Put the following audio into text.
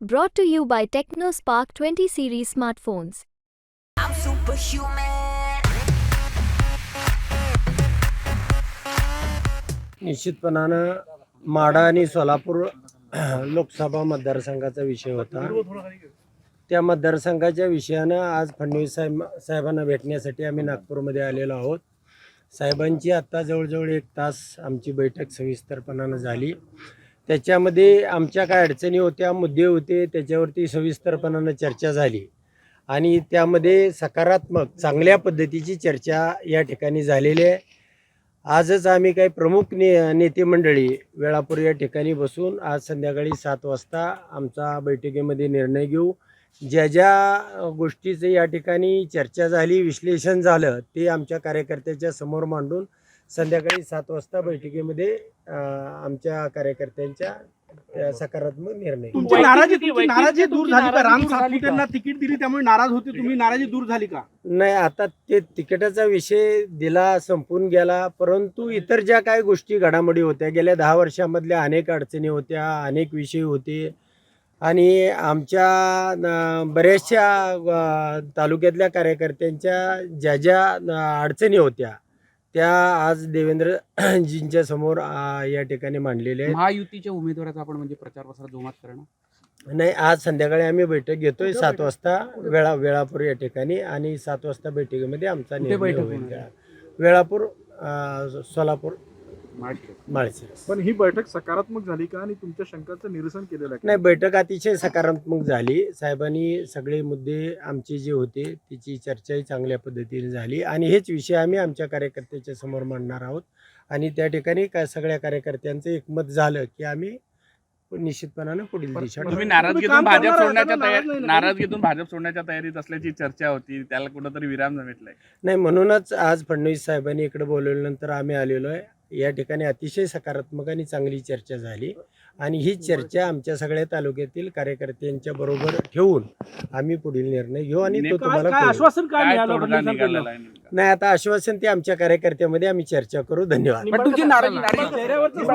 Brought to you by TechnoSpark 20 series smartphones. I'm superhuman. निश्चितपणानं Madha आणि सोलापूर लोकसभा मतदारसंघाचा विषय होता त्या मतदारसंघाच्या विषयानं आज फडणवीस साहेब साहेबांना भेटण्यासाठी आम्ही नागपूरमध्ये आलेलो आहोत साहेबांची आत्ता जवळजवळ एक तास आमची बैठक सविस्तरपणानं झाली त्याच्यामध्ये आमच्या काय अडचणी होत्या मुद्दे होते त्याच्यावरती सविस्तरपणानं चर्चा झाली. आणि त्यामध्ये सकारात्मक चांगल्या पद्धतीची चर्चा या ठिकाणी झालेली आहे. आजच आम्ही काही प्रमुख ने नेते मंडळी वेळापूर या ठिकाणी बसून आज संध्याकाळी सात वाजता आमचा बैठकीमध्ये निर्णय घेऊ. ज्या ज्या गोष्टीचं या ठिकाणी चर्चा झाली विश्लेषण झालं ते आमच्या कार्यकर्त्याच्या समोर मांडून संध्याकाळी सात वाजता बैठकीमध्ये आमच्या कार्यकर्त्यांच्या सकारात्मक निर्णय. तुमची नाराजी तुमची नाराजी दूर झाली का? नाराजी राम सातपुतेंना? तिकीट दिली त्यामुळे नाराज होते तुम्ही. नाराजी दूर झाली का? नाही आता ते तिकिटाचा विषय दिला संपून गेला परंतु इतर ज्या काही गोष्टी घडामोडी होत्या गेल्या दहा वर्षामधल्या अनेक अडचणी होत्या अनेक विषय होते. आणि आमच्या बऱ्याचशा तालुक्यातल्या कार्यकर्त्यांच्या ज्या ज्या अडचणी होत्या त्या आज देवेंद्रजींच्या समोर या ठिकाणी मांडलेल्या आहेत. महायुतीच्या उमेदवाराचा आपण म्हणजे प्रचार प्रसार जोमात करणं नाही आज संध्याकाळी आम्ही बैठक घेतोय. सात वाजता वेळा वेळापूर या ठिकाणी आणि सात वाजता बैठकीमध्ये आमचा निर्णय बैठक होईल. होणार? वेळापूर अं, सोलापूर. माळशिरस पण ही बैठक सकारात्मक झाली का आणि तुमच्या शंकाचं निरसन केलेलं आहे का? नाही बैठक अतिशय सकारात्मक झाली. साहेबांनी सगळे मुद्दे आमचे जे होते त्याची चर्चाही चांगल्या पद्धतीने झाली. आणि हेच विषय आम्ही आमच्या कार्यकर्त्याच्या समोर मांडणार आहोत. आणि त्या ठिकाणी काय सगळ्या कार्यकर्त्यांचं एकमत झालं की आम्ही निश्चितपणानं पुढील दिशा तुम्ही. नाराजगीतून काम भाजप सोडण्याच्या नाराज तयारी नाही ना. नाराजगीतून भाजप सोडण्याच्या तयारीत असल्याची चर्चा होती. त्याला कुठंतरी विराम भेटलाय नाही म्हणूनच आज फडणवीस साहेबांनी इकडे बोलवल्यानंतर आम्ही आलेलो आहे. या ठिकाणी अतिशय सकारात्मक आणि चांगली चर्चा झाली. आणि ही चर्चा आमच्या सगळ्या तालुक्यातील कार्यकर्त्यांच्या बरोबर ठेवून आम्ही पुढील निर्णय घेऊ आणि तो तुम्हाला कळवू. आश्वासन काय मिळालं? नाही आता आश्वासन ते आमच्या कार्यकर्त्यामध्ये आम्ही चर्चा करू. धन्यवाद. पण तुमची नाराजी चेहऱ्यावरचं